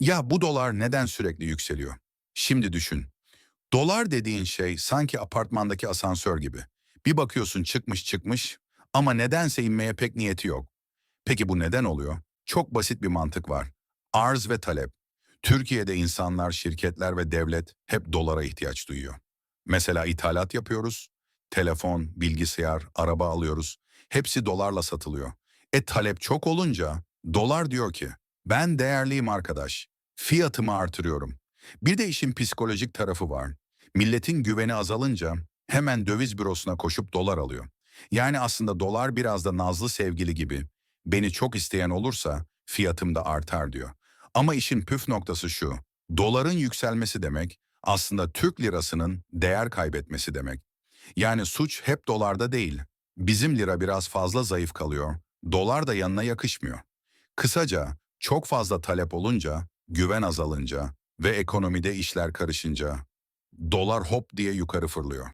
Ya bu dolar neden sürekli yükseliyor? Şimdi düşün. Dolar dediğin şey sanki apartmandaki asansör gibi. Bir bakıyorsun çıkmış çıkmış ama nedense inmeye pek niyeti yok. Peki bu neden oluyor? Çok basit bir mantık var. Arz ve talep. Türkiye'de insanlar, şirketler ve devlet hep dolara ihtiyaç duyuyor. Mesela ithalat yapıyoruz. Telefon, bilgisayar, araba alıyoruz. Hepsi dolarla satılıyor. E talep çok olunca dolar diyor ki ben değerliyim arkadaş. Fiyatımı artırıyorum. Bir de işin psikolojik tarafı var. Milletin güveni azalınca hemen döviz bürosuna koşup dolar alıyor. Yani aslında dolar biraz da nazlı sevgili gibi. Beni çok isteyen olursa fiyatım da artar diyor. Ama işin püf noktası şu. Doların yükselmesi demek aslında Türk lirasının değer kaybetmesi demek. Yani suç hep dolarda değil. Bizim lira biraz fazla zayıf kalıyor. Dolar da yanına yakışmıyor. Kısaca çok fazla talep olunca, güven azalınca ve ekonomide işler karışınca dolar hop diye yukarı fırlıyor.